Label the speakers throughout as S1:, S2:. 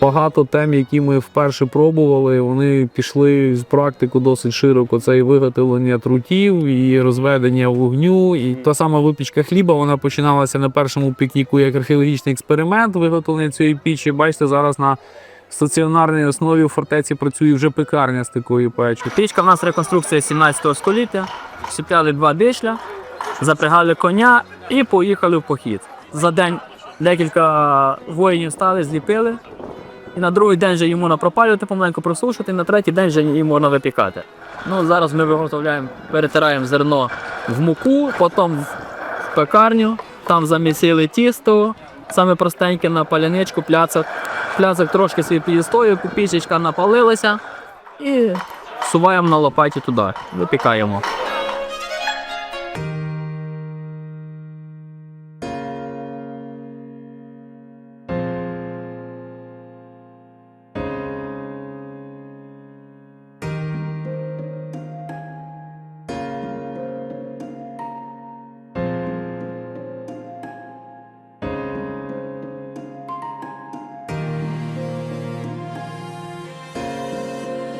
S1: Багато тем, які ми вперше пробували, вони пішли з практику досить широко. Це і виготовлення трутів, і розведення вогню, і та сама випічка хліба. Вона починалася на першому пікніку як археологічний експеримент виготовлення цієї пічі. Бачите, зараз на стаціонарній основі в фортеці працює вже пекарня з такою печі.
S2: Пічка в нас реконструкція 17 століття. Сіпляли два дишля, запрягали коня і поїхали в похід. За день декілька воїнів стали, зліпили. І на другий день вже йому напропалювати, помаленьку просушувати, і на третій день вже її можна випікати. Ну, зараз ми виготовляємо, перетираємо зерно в муку, потім в пекарню, там замісили тісто, саме простеньке на паляничку, пляцок. Пляцок трошки свій підістою, пічечка напалилася і суваємо на лопаті туди, випікаємо.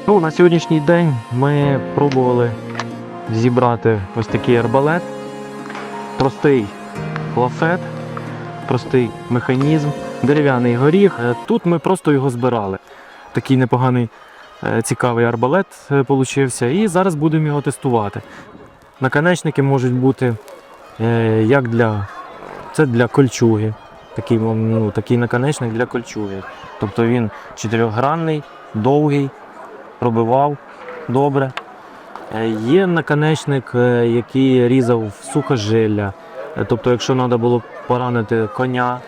S3: Ну, на сьогоднішній день ми пробували зібрати ось такий арбалет. Простий лафет, простий механізм, дерев'яний горіх. Е, Тут ми просто його збирали. Такий непоганий е, цікавий арбалет е, получився. І зараз будемо його тестувати. Наконечники можуть бути як для. Це для кольчуги. Такий, ну, такий наконечник для кольчуги. Тобто він чотирьохгранний, довгий, пробивав добре. Е, Є наконечник, е, який різав сухожилля. Е, Тобто, якщо треба було поранити коня.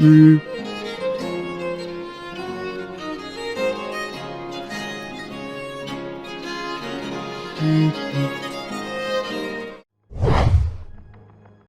S1: Мгм. Thank you.